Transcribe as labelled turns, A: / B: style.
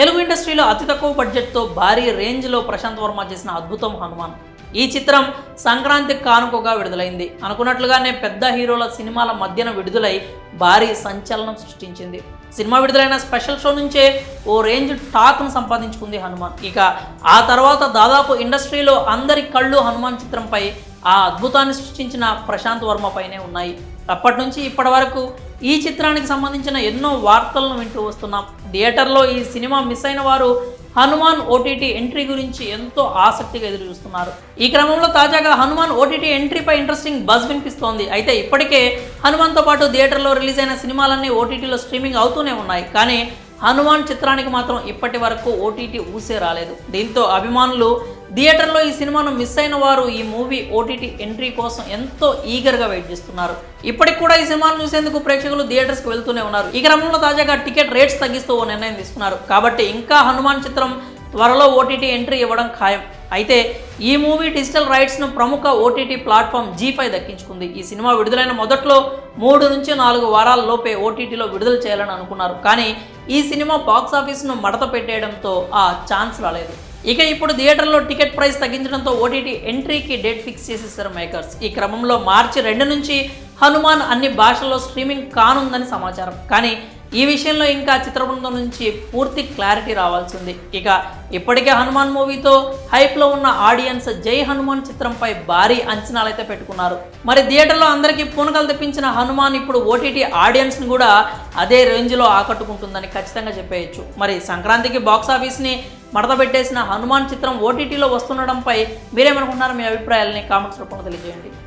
A: తెలుగు ఇండస్ట్రీలో అతి తక్కువ బడ్జెట్తో భారీ రేంజ్లో ప్రశాంత్ వర్మ చేసిన అద్భుతం హనుమాన్. ఈ చిత్రం సంక్రాంతి కానుకగా విడుదలైంది. అనుకున్నట్లుగానే పెద్ద హీరోల సినిమాల మధ్యన విడుదలై భారీ సంచలనం సృష్టించింది. సినిమా విడుదలైన స్పెషల్ షో నుంచే ఓ రేంజ్ టాక్ను సంపాదించుకుంది హనుమాన్. ఇక ఆ తర్వాత దాదాపు ఇండస్ట్రీలో అందరి కళ్ళు హనుమాన్ చిత్రంపై ఆ అద్భుతాన్ని సృష్టించిన ప్రశాంత్ వర్మ పైనే ఉన్నాయి. అప్పటి నుంచి ఇప్పటి వరకు ఈ చిత్రానికి సంబంధించిన ఎన్నో వార్తలను వింటూ వస్తున్నాం. థియేటర్లో ఈ సినిమా మిస్ అయిన వారు హనుమాన్ ఓటీటీ ఎంట్రీ గురించి ఎంతో ఆసక్తిగా ఎదురు చూస్తున్నారు ఈ క్రమంలో తాజాగా హనుమాన్ ఓటీటీ ఎంట్రీపై ఇంట్రెస్టింగ్ బజ్ వినిపిస్తోంది. అయితే ఇప్పటికే హనుమాన్తో పాటు థియేటర్లో రిలీజ్ అయిన సినిమాలన్నీ ఓటీటీలో స్ట్రీమింగ్ అవుతూనే ఉన్నాయి. కానీ హనుమాన్ చిత్రానికి మాత్రం ఇప్పటి వరకు ఓటీటీ ఊసే రాలేదు. దీంతో అభిమానులు థియేటర్లో ఈ సినిమాను మిస్ అయిన వారు ఈ మూవీ ఓటీటీ ఎంట్రీ కోసం ఎంతో ఈగర్గా వెయిట్ చేస్తున్నారు. ఇప్పటికి కూడా ఈ సినిమాను చూసేందుకు ప్రేక్షకులు థియేటర్స్కి వెళ్తూనే ఉన్నారు. ఈ క్రమంలో తాజాగా టికెట్ రేట్స్ తగ్గిస్తూ ఓ నిర్ణయం తీసుకున్నారు. కాబట్టి ఇంకా హనుమాన్ చిత్రం త్వరలో ఓటీటీ ఎంట్రీ ఇవ్వడం ఖాయం. అయితే ఈ మూవీ డిజిటల్ రైట్స్ను ప్రముఖ ఓటీటీ ప్లాట్ఫామ్ జీ ఫైవ్ దక్కించుకుంది. ఈ సినిమా విడుదలైన మొదట్లో మూడు నుంచి నాలుగు వారాల లోపే ఓటీటీలో విడుదల చేయాలని అనుకున్నారు. కానీ ఈ సినిమా బాక్స్ ఆఫీస్ను మడత పెట్టేయడంతో ఆ ఛాన్స్ రాలేదు. ఇక ఇప్పుడు థియేటర్లో టికెట్ ప్రైస్ తగ్గించడంతో ఓటీటీ ఎంట్రీకి డేట్ ఫిక్స్ చేసేసారు మేకర్స్. ఈ క్రమంలో మార్చి రెండు నుంచి హనుమాన్ అన్ని భాషల్లో స్ట్రీమింగ్ కానుందని సమాచారం. కానీ ఈ విషయంలో ఇంకా చిత్ర బృందం నుంచి పూర్తి క్లారిటీ రావాల్సి ఉంది ఇక ఇప్పటికే హనుమాన్ మూవీతో హైప్లో ఉన్న ఆడియన్స్ జై హనుమాన్ చిత్రంపై భారీ అంచనాలు అయితే పెట్టుకున్నారు. మరి థియేటర్లో అందరికీ పూనకలు తెప్పించిన హనుమాన్ ఇప్పుడు ఓటీటీ ఆడియన్స్ని కూడా అదే రేంజ్లో ఆకట్టుకుంటుందని ఖచ్చితంగా చెప్పేయచ్చు. మరి సంక్రాంతికి బాక్స్ ఆఫీస్ని మడత పెట్టేసిన హనుమాన్ చిత్రం ఓటీటీలో వస్తుండడంపై మీరేమనుకుంటున్నారు మీ అభిప్రాయాలని కామెంట్స్ రూపంలో తెలియజేయండి.